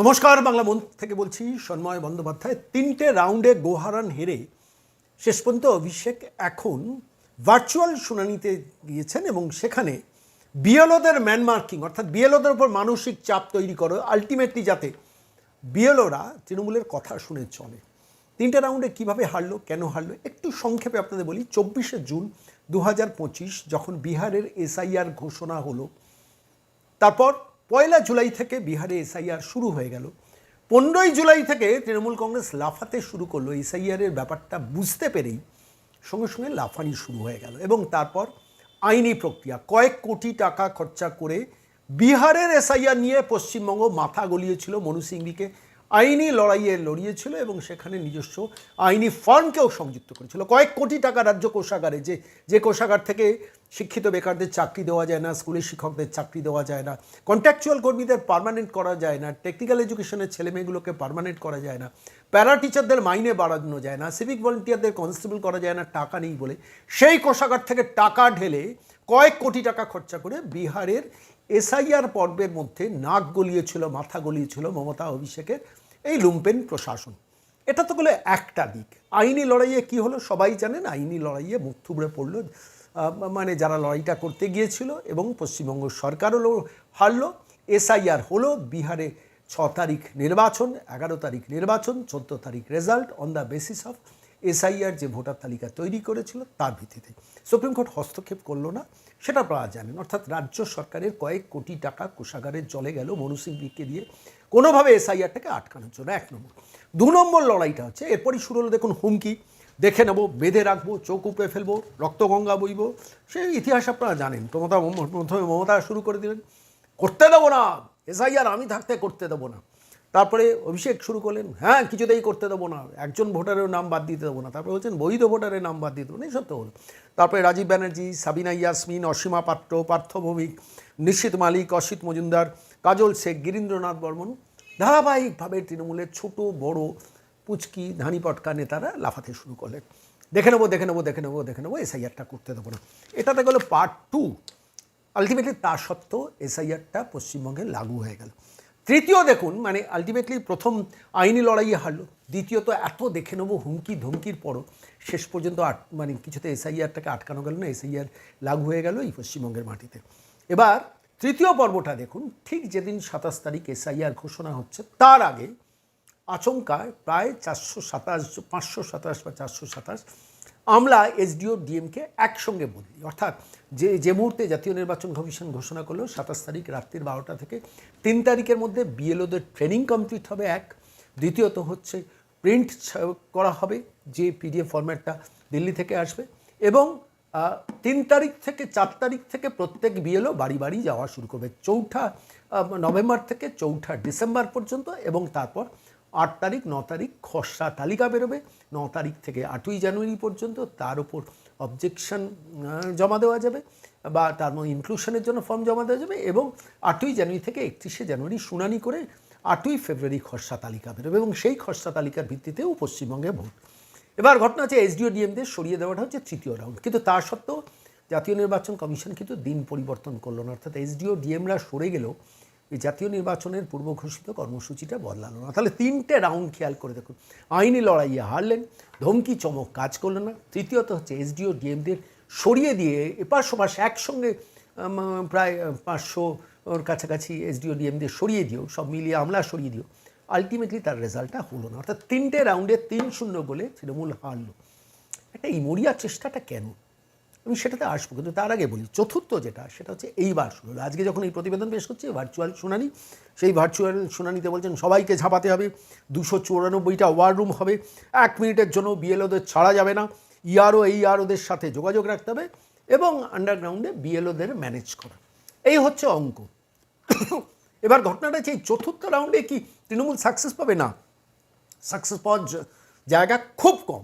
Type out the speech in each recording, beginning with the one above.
নমস্কার, বাংলা মন থেকে বলছি সন্ময় বন্দ্যোপাধ্যায়। তিনটে রাউন্ডে গোহারান হেরে শেষ পর্যন্ত অভিষেক এখন ভার্চুয়াল শুনানিতে গিয়েছেন এবং সেখানে বিএলওদের ম্যানমার্কিং অর্থাৎ বিএলওদের উপর মানসিক চাপ তৈরি করো আলটিমেটলি যাতে বিএলওরা তৃণমূলের কথা শুনে চলে। তিনটে রাউন্ডে কীভাবে হারলো, কেন হারলো, একটু সংক্ষেপে আপনাদের বলি। চব্বিশে জুন দু হাজার পঁচিশ যখন বিহারের এসআইআর ঘোষণা হলো, তারপর পয়লা জুলাই থেকে বিহারে এসআইআর শুরু হয়ে গেল। পনেরোই জুলাই থেকে তৃণমূল কংগ্রেস লাফাতে শুরু করল। এসআইআরের ব্যাপারটা বুঝতে পেরেই সঙ্গে সঙ্গে লাফানি শুরু হয়ে গেল এবং তারপর আইনি প্রক্রিয়া, কয়েক কোটি টাকা খরচা করে বিহারের এসআইআর নিয়ে পশ্চিমবঙ্গ মাথা গলিয়েছিল মনু সিংভিকে। আইনি লড়াইয়ে লড়িয়েছিল এবং সেখানে নিজস্ব আইনি ফার্মকেও সংযুক্ত করেছিল। কয়েক কোটি টাকা রাজ্য কোষাগারে যে যে কোষাগার থেকে শিক্ষিত বেকারদের চাকরি দেওয়া যায় না, স্কুলের শিক্ষকদের চাকরি দেওয়া যায় না কন্ট্রাকচুয়াল কর্মীদের পার্মানেন্ট করা যায় না টেকনিক্যাল এডুকেশনের ছেলেমেয়েগুলোকে পার্মানেন্ট করা যায় না প্যারা টিচারদের মাইনে বাড়ানো যায় না সিভিক ভলেন্টিয়ারদের কনস্টেবল করা যায় না, টাকা নেই বলে সেই কোষাগার থেকে টাকা ঢেলে কয়েক কোটি টাকা খরচা করে বিহারের এসআইআর পর্বের মধ্যে নাক গলিয়েছিল, মাথা গলিয়েছিল মমতা অভিষেকের এই লুম্পেন প্রশাসন। এটা তো বলে একটা দিক আইনি লড়াইয়ে কি হলো সবাই জানেন আইনি লড়াইয়ে মুখ থুবড়ে পড়ল। মানে যারা লড়াইটা করতে গিয়েছিল এবং পশ্চিমবঙ্গ সরকারও হারল। এসআইআর হলো বিহারে ছ তারিখ নির্বাচন, এগারো তারিখ নির্বাচন, চোদ্দ তারিখ result on the basis of SIR যে ভোটার তালিকা তৈরি করেছিল তার ভিত্তিতে। সুপ্রিম কোর্ট হস্তক্ষেপ করল না, সেটা আপনারা জানেন। অর্থাৎ রাজ্য সরকারের কয়েক কোটি টাকা কোষাগারের জলে গেল মনু সিংকে দিয়ে। কোনোভাবে এসআইআরটাকে আটকানোর জন্য এক নম্বর। দু নম্বর লড়াইটা হচ্ছে, এরপরই শুরু হলো দেখুন হুমকি। দেখে নেব, বেঁধে রাখব, চোখ উপড়ে ফেলব রক্তগঙ্গা বইব। সেই ইতিহাস আপনারা জানেন, মমতা প্রথমে মমতা শুরু করে দিলেন, করতে দেবো না, এসআইআর আমি থাকতে করতে দেবো না। তারপরে অভিষেক শুরু করলেন হ্যাঁ কিছুতেই করতে দেবো না। একজন ভোটারের নাম বাদ দিতে দেবো না। তারপরে বলছেন, বৈধ ভোটারের নাম বাদ দিতে দেবো না। তো হলো তারপরে রাজীব ব্যানার্জি, সাবিনা ইয়াসমিন, অসীমা পাত্র, পার্থ ভৌমিক, নিশ্চিত মালিক, অসিত মজুমদার, কাজল শেখ, গিরীন্দ্রনাথ বর্মন, ধারাবাহিকভাবে তৃণমূলের ছোট, বড়, পুচকি, ধানি পটকা নেতারা লাফাতে শুরু করলেন। দেখে নেব দেখে নেব দেখে নেব দেখে নেব, এসআইআরটা করতে দেবো না। এটাতে গেলো পার্ট টু আলটিমেটলি তা সত্ত্বেও এসআইআরটা পশ্চিমবঙ্গে লাগু হয়ে গেল। তৃতীয় দেখুন মানে আলটিমেটলি প্রথম আইনি লড়াইয়ে হারলো। দ্বিতীয়ত এত দেখে নেব হুমকি ধমকির পরও শেষ পর্যন্ত আট মানে কিছুতে এসআইআরটাকে আটকানো গেল না, এসআইআর লাগু হয়ে গেল এই পশ্চিমবঙ্গের মাটিতে। এবার তৃতীয় পর্বটা দেখুন, ঠিক যেদিন সাতাশ তারিখ এসআইআর ঘোষণা হচ্ছে, তার আগে আচমকায় প্রায় চারশো সাতাশ, পাঁচশো সাতাশ বা চারশো সাতাশ আমলা এসডিও ডিএমকে একসঙ্গে বদলি অর্থাৎ যে যে মুহূর্তে জাতীয় নির্বাচন কমিশন ঘোষণা করল, সাতাশ তারিখ রাত্রির বারোটা থেকে তিন তারিখের মধ্যে বিএলওদের ট্রেনিং কমপ্লিট হবে এক। দ্বিতীয়ত হচ্ছে প্রিন্ট করা হবে, যে পিডিএফ ফরম্যাটটা দিল্লি থেকে আসবে এবং তিন তারিখ থেকে চার তারিখ থেকে প্রত্যেক বিএলও বাড়ি বাড়ি যাওয়া শুরু করবে। চৌঠা নভেম্বর থেকে চৌঠা ডিসেম্বর পর্যন্ত এবং তারপর আট তারিখ, ন তারিখ খসড়া তালিকা বেরোবে। ন তারিখ থেকে আটই জানুয়ারি পর্যন্ত তার উপর অবজেকশন জমা দেওয়া যাবে বা তার মধ্যে ইনক্লুশনের জন্য ফর্ম জমা দেওয়া যাবে এবং আটই জানুয়ারি থেকে একত্রিশে জানুয়ারি শুনানি করে আটই ফেব্রুয়ারি খসড়া তালিকা বেরোবে এবং সেই খসড়া তালিকার ভিত্তিতেও পশ্চিমবঙ্গে ভোট। এবার ঘটনা হচ্ছে এসডিও ডিএমদের সরিয়ে দেওয়াটা হচ্ছে তৃতীয় রাউন্ড কিন্তু তা সত্ত্বেও জাতীয় নির্বাচন কমিশন কিন্তু দিন পরিবর্তন করল না। অর্থাৎ এসডিও ডিএমরা সরে গেলেও এই জাতীয় নির্বাচনের পূর্ব ঘোষিত কর্মসূচিটা বদলালো না। তাহলে তিনটে রাউন্ড খেয়াল করে দেখুন। আইনি লড়াইয়ে হারলেন, ধমকি, চমক কাজ করলেন না। তৃতীয়ত হচ্ছে এসডিও ডিএমদের সরিয়ে দিয়ে এপাশ ওপাশ একসঙ্গে প্রায় পাঁচশো ওর কাছাকাছি এসডিও ডিএমদের সরিয়ে দিও সব মিলিয়ে আমলা সরিয়ে দিও আলটিমেটলি তার রেজাল্টটা হলো না। অর্থাৎ তিনটে রাউন্ডে তিন শূন্য গোলে তৃণমূল হারলো। একটা ইমোরিয়া চেষ্টাটা কেন? আমি সেটাতে আসব। কিন্তু তার আগে বলি, চতুর্থ যেটা, সেটা হচ্ছে এইবার শুরু আজকে যখন এই প্রতিবেদন পেশ করছে ভার্চুয়াল শুনানি, সেই ভার্চুয়াল শুনানিতে বলছেন, সবাইকে ঝাঁপাতে হবে, দুশো চুরানব্বইটা ওয়ার রুম হবে, এক মিনিটের জন্য বিএলওদের ছাড়া যাবে না ইআরও এই আরওদের সাথে যোগাযোগ রাখতে হবে এবং আন্ডারগ্রাউন্ডে বিএলওদের ম্যানেজ করা। এই হচ্ছে অঙ্ক। এবার ঘটনাটা এই চতুর্থ রাউন্ডে কি তৃণমূল সাকসেস পাবে না? সাকসেস পাওয়ার জায়গা খুব কম।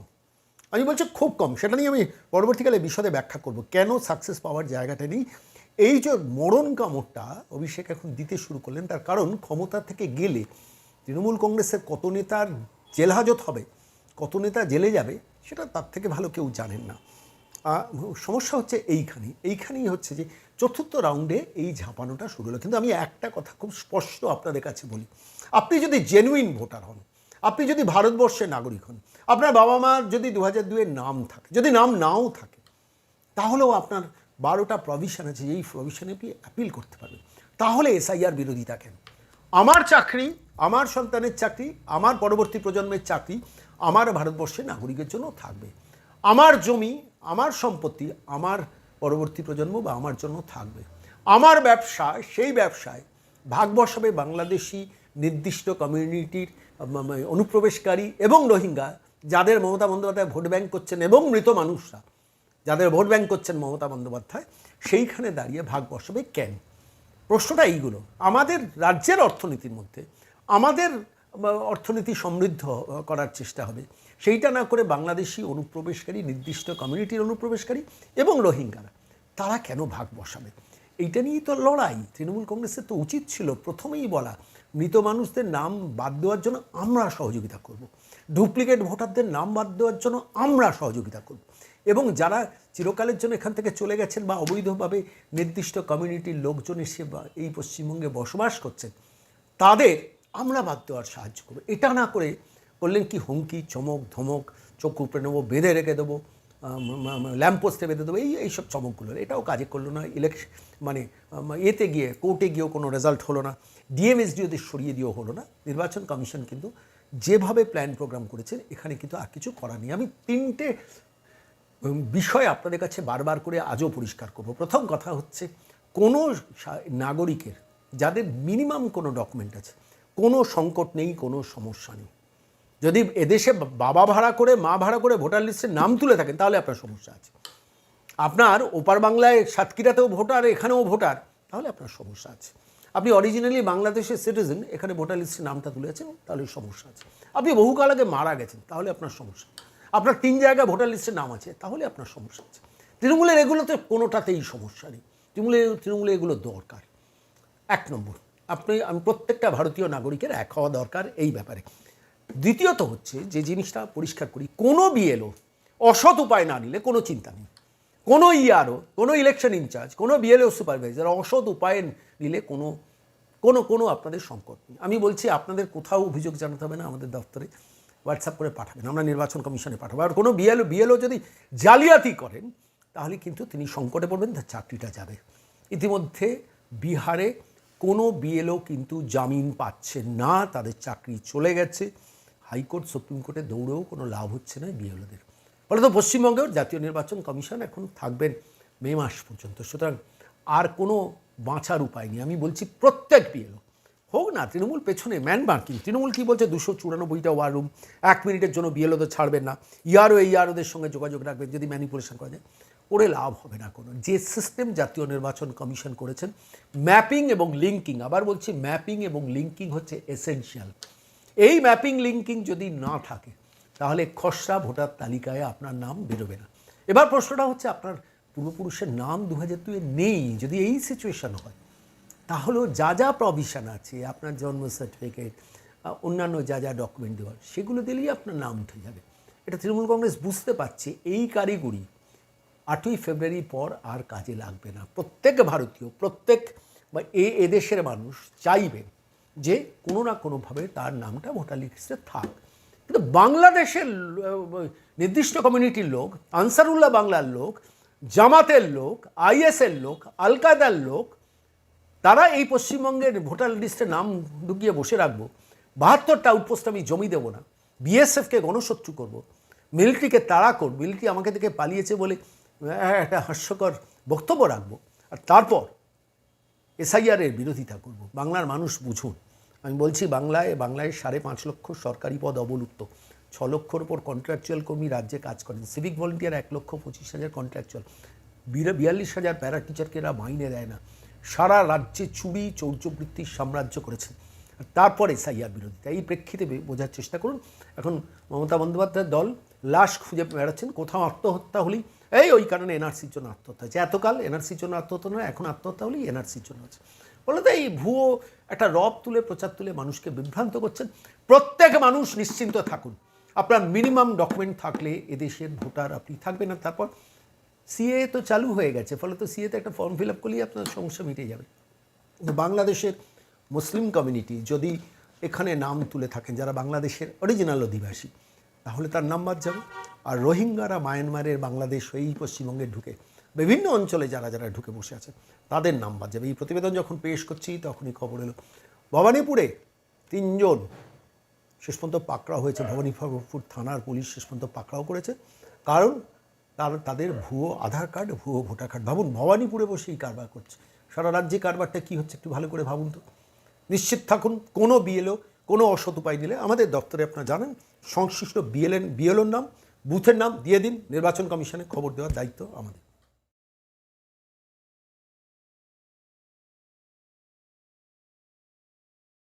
আমি বলছি খুব কম, সেটা নিয়ে আমি পরবর্তীকালে বিশদে ব্যাখ্যা করব। কেন সাকসেস পাওয়ার জায়গাটা নেই? এই যে মরণ কামড়টা অভিষেক এখন দিতে শুরু করলেন, তার কারণ ক্ষমতা থেকে গেলে তৃণমূল কংগ্রেসের কত নেতার জেলহাজত হবে, কত নেতা জেলে যাবে, সেটা তার থেকে ভালো কেউ জানেন না। সমস্যা হচ্ছে এইখানেই এইখানেই হচ্ছে যে চতুর্থ রাউন্ডে এই ঝাঁপানোটা শুরু হলো। কিন্তু আমি একটা কথা খুব স্পষ্ট আপনাদের কাছে বলি, আপনি যদি জেনুইন ভোটার হন আপনি যদি ভারতবর্ষের নাগরিক হন, আপনার বাবা মার যদি দু হাজার দুয়ের নাম থাকে, যদি নাম নাও থাকে, তাহলেও আপনার বারোটা প্রভিশন আছে, এই প্রভিশনে আপনি অ্যাপিল করতে পারবেন। তাহলে এসআইআর বিরোধিতা কেন? আমার চাকরি, আমার সন্তানের চাকরি, আমার পরবর্তী প্রজন্মের চাকরি, আমার ভারতবর্ষের নাগরিকের জন্য থাকবে। আমার জমি, আমার সম্পত্তি, আমার পরবর্তী প্রজন্ম বা আমার জন্য থাকবে। আমার ব্যবসা সেই ব্যবসায় ভাগ বসাবে বাংলাদেশি নির্দিষ্ট কমিউনিটির অনুপ্রবেশকারী এবং রোহিঙ্গা যাদের মমতা বন্দ্যোপাধ্যায় ভোট ব্যাংক করছেন এবং মৃত মানুষরা যাদের ভোট ব্যাংক করছেন মমতা বন্দ্যোপাধ্যায়, সেইখানে দাঁড়িয়ে ভাগ বসাবে কেন? প্রশ্নটা এইগুলো। আমাদের রাজ্যের অর্থনীতির মধ্যে, আমাদের অর্থনীতি সমৃদ্ধ করার চেষ্টা হবে। সেইটা না করে বাংলাদেশি অনুপ্রবেশকারী, নির্দিষ্ট কমিউনিটির অনুপ্রবেশকারী এবং রোহিঙ্গারা, তারা কেন ভাগ বসাবে? এইটা নিয়েই তো লড়াই। তৃণমূল কংগ্রেসের তো উচিত ছিল প্রথমেই বলা মৃত মানুষদের নাম বাদ দেওয়ার জন্য আমরা সহযোগিতা করব। ডুপ্লিকেট ভোটারদের নাম বাদ দেওয়ার জন্য আমরা সহযোগিতা করব। এবং যারা চিরকালের জন্য এখান থেকে চলে গেছেন বা অবৈধভাবে নির্দিষ্ট কমিউনিটির লোকজন এসে এই পশ্চিমবঙ্গে বসবাস করছেন, তাদের আমরা বাদ দেওয়ার সাহায্য করব। এটা না করে করলেন কি হুমকি, চমক, ধমক উপড়ে নেব, বেঁধে রেখে দেবো। ল্যাম্পোস্টে বেঁধে দেবো, এই, এইসব চমকগুলো। এটাও কাজে করল না। ইলেকশন মানে এতে গিয়ে, কোর্টে গিয়েও কোনো রেজাল্ট হলো না। ডিএমএসডি ওদের সরিয়ে দিয়েও হলো না। নির্বাচন কমিশন কিন্তু যেভাবে প্ল্যান প্রোগ্রাম করেছেন, এখানে কিন্তু আর কিছু করা নেই। আমি তিনটে বিষয় আপনাদের কাছে বারবার করে আজও পরিষ্কার করব। প্রথম কথা হচ্ছে, কোনো নাগরিকের, যাদের মিনিমাম কোনো ডকুমেন্ট আছে, কোনো সংকট নেই, কোনো সমস্যা নেই। যদি এদেশে বাবা ভাড়া করে, মা ভাড়া করে ভোটার লিস্টে নাম তুলে থাকেন, তাহলে আপনার সমস্যা আছে। আপনার ওপার বাংলায় সাতক্ষীরাতেও ভোটার, এখানেও ভোটার, তাহলে আপনার সমস্যা আছে। আপনি অরিজিনালি বাংলাদেশের সিটিজেন এখানে ভোটার লিস্টে নামটা তুলেছেন তাহলে সমস্যা আছে। আপনি বহুকাল আগে মারা গেছেন, তাহলে আপনার সমস্যা আপনার তিন জায়গায় ভোটার লিস্টে নাম আছে, তাহলে আপনার সমস্যা আছে। তৃণমূলের এগুলোতে কোনোটাতেই সমস্যা নেই। তৃণমূলের তৃণমূলে এগুলো দরকার। এক নম্বর, আপনি, আমি প্রত্যেকটা ভারতীয় নাগরিকের এক হওয়া দরকার এই ব্যাপারে। দ্বিতীয়ত হচ্ছে যে জিনিসটা পরিষ্কার করি, কোনো বিএলও অসৎ উপায় না নিলে কোনো চিন্তা নেই। কোনো ইআরও কোনো ইলেকশন ইনচার্জ কোনো বিএলও সুপারভাইজার অসৎ উপায়ে নিলে কোনো কোনো কোনো আপনাদের সংকট নেই। আমি বলছি আপনাদের কোথাও অভিযোগ জানাতে হবে না, আমাদের দপ্তরে হোয়াটসঅ্যাপ করে পাঠাবেন, আমরা নির্বাচন কমিশনে পাঠাবো। আর কোনো বিএলও বিএলও যদি জালিয়াতি করেন, তাহলে কিন্তু তিনি সংকটে পড়বেন, তার চাকরিটা যাবে। ইতিমধ্যে বিহারে কোনো বিএলও কিন্তু জামিন পাচ্ছে না, তাদের চাকরি চলে গেছে। হাইকোর্ট, সুপ্রিম কোর্টে দৌড়েও কোনো লাভ হচ্ছে না বিএলওদের। ফলে তো পশ্চিমবঙ্গেও জাতীয় নির্বাচন কমিশন এখন থাকবেন মে মাস পর্যন্ত। সুতরাং আর কোনো বাঁচার উপায় নেই। আমি বলছি প্রত্যেক বিএলও, হোক না, তৃণমূল পেছনে, ম্যান মার্কিং। তৃণমূল কী বলছে? দুশো চুরানব্বইটা ওয়ার রুম এক মিনিটের জন্য বিএলওদের ছাড়বেন না। ইয়ারও এই ইয়ারোদের সঙ্গে যোগাযোগ রাখবেন, যদি ম্যানিপুলেশন করা যায়। করে লাভ হবে না কোনো। যে সিস্টেম জাতীয় নির্বাচন কমিশন করেছেন ম্যাপিং এবং লিঙ্কিং আবার বলছি ম্যাপিং এবং লিঙ্কিং হচ্ছে এসেনশিয়াল এই ম্যাপিং লিঙ্কিং যদি না থাকে, তাহলে খসড়া ভোটার তালিকায় আপনার নাম বেরোবে না। এবার প্রশ্নটা হচ্ছে আপনার পূর্বপুরুষের নাম দু হাজার দুয়ে নেই, যদি এই সিচুয়েশন হয়, তাহলেও যা যা প্রভিশন আছে, আপনার জন্ম সার্টিফিকেট অন্যান্য যা যা ডকুমেন্ট দেওয়ার সেগুলো দিলেই আপনার নাম উঠে যাবে। এটা তৃণমূল কংগ্রেস বুঝতে পারছে, এই কারিগরি আটই ফেব্রুয়ারি পর আর কাজে লাগবে না। প্রত্যেক ভারতীয়, প্রত্যেক বা এ এদেশের মানুষ চাইবেন যে কোনো না কোনোভাবে তার নামটা ভোটার লিস্টে থাক। কিন্তু বাংলাদেশের নির্দিষ্ট কমিউনিটির লোক, আনসারুল্লাহ বাংলার লোক, জামাতের লোক, আইএসের লোক আল কায়দার লোক, তারা এই পশ্চিমবঙ্গের ভোটার লিস্টে নাম ঢুকিয়ে বসে রাখব। বাহাত্তরটা আউটপোস্ট আমি জমি দেবো না। বিএসএফকে গণশত্রু করব। মিলিটারিকে তাড়া করব। মিলিটারি আমাকে থেকে পালিয়েছে বলে একটা হাস্যকর বক্তব্য রাখব। আর তারপর এসআইআরের বিরোধিতা করব। বাংলার মানুষ বুঝুন। আমি বলছি বাংলায় বাংলায় সাড়ে পাঁচ লক্ষ সরকারি পদ অবলুপ্ত। ছ লক্ষর ওপর কন্ট্রাকচুয়াল কর্মী রাজ্যে কাজ করেন। সিভিক ভলেন্টিয়ার এক লক্ষ পঁচিশ হাজার কন্ট্রাকচুয়াল বিয়াল্লিশ হাজার প্যারা টিচারকে এরা মাইনে দেয় না। সারা রাজ্যে চুরি চৌর্যবৃত্তির সাম্রাজ্য করেছে। তারপরে এসআইআর বিরোধিতা এই প্রেক্ষিতে বোঝার চেষ্টা করুন। এখন মমতা বন্দ্যোপাধ্যায়ের দল লাশ খুঁজে বেড়াচ্ছেন। কোথাও আত্মহত্যা হলেই এই ওই কারণে এনআরসির জন্য আত্মহত্যা হয়েছে। এতকাল এনআরসির জন্য আত্মহত্যা নয়, এখন আত্মহত্যা হলেই এনআরসির জন্য আছে বলে তো এই ভুয়ো একটা রব তুলে, প্রচার তুলে মানুষকে বিভ্রান্ত করছেন। প্রত্যেক মানুষ নিশ্চিন্ত থাকুন। আপনার মিনিমাম ডকুমেন্ট থাকলে এদেশের ভোটার আপনি থাকবেন না। তারপর সিএ তো চালু হয়ে গেছে, ফলে তো সিএতে একটা ফর্ম ফিল আপ করলেই আপনার সমস্যা মিটে যাবে। বাংলাদেশের মুসলিম কমিউনিটি যদি এখানে নাম তুলে থাকেন, যারা বাংলাদেশের অরিজিনাল অধিবাসী, তাহলে তার নাম বাদ যাবে। আর রোহিঙ্গারা মায়ানমারের বাংলাদেশ হয়েই পশ্চিমবঙ্গে ঢুকে। বিভিন্ন অঞ্চলে যারা যারা ঢুকে বসে আছে, তাদের নাম বাদ যাবে। এই প্রতিবেদন যখন পেশ করছি, তখনই খবর এলো। ভবানীপুরে তিনজন শেষ পর্যন্ত পাকড়াও হয়েছে। ভবানীপুর থানার পুলিশ শেষ পর্যন্ত পাকড়াও করেছে। কারণ তার, তাদের ভুয়ো আধার কার্ড, ভুয়ো ভোটার কার্ড। ভাবুন, ভবানীপুরে বসেই কারবার করছে। সারা রাজ্যে কারবারটা কী হচ্ছে একটু ভালো করে ভাবুন তো। নিশ্চিত থাকুন, কোনো বিএলও কোনো অসৎ উপায় দিলে আমাদের দপ্তরে আপনারা জানেন, সংশ্লিষ্ট বিএলএন বিএলওর নাম, বুথের নাম দিয়ে দিন। নির্বাচন কমিশনে খবর দেওয়ার দায়িত্ব আমাদের।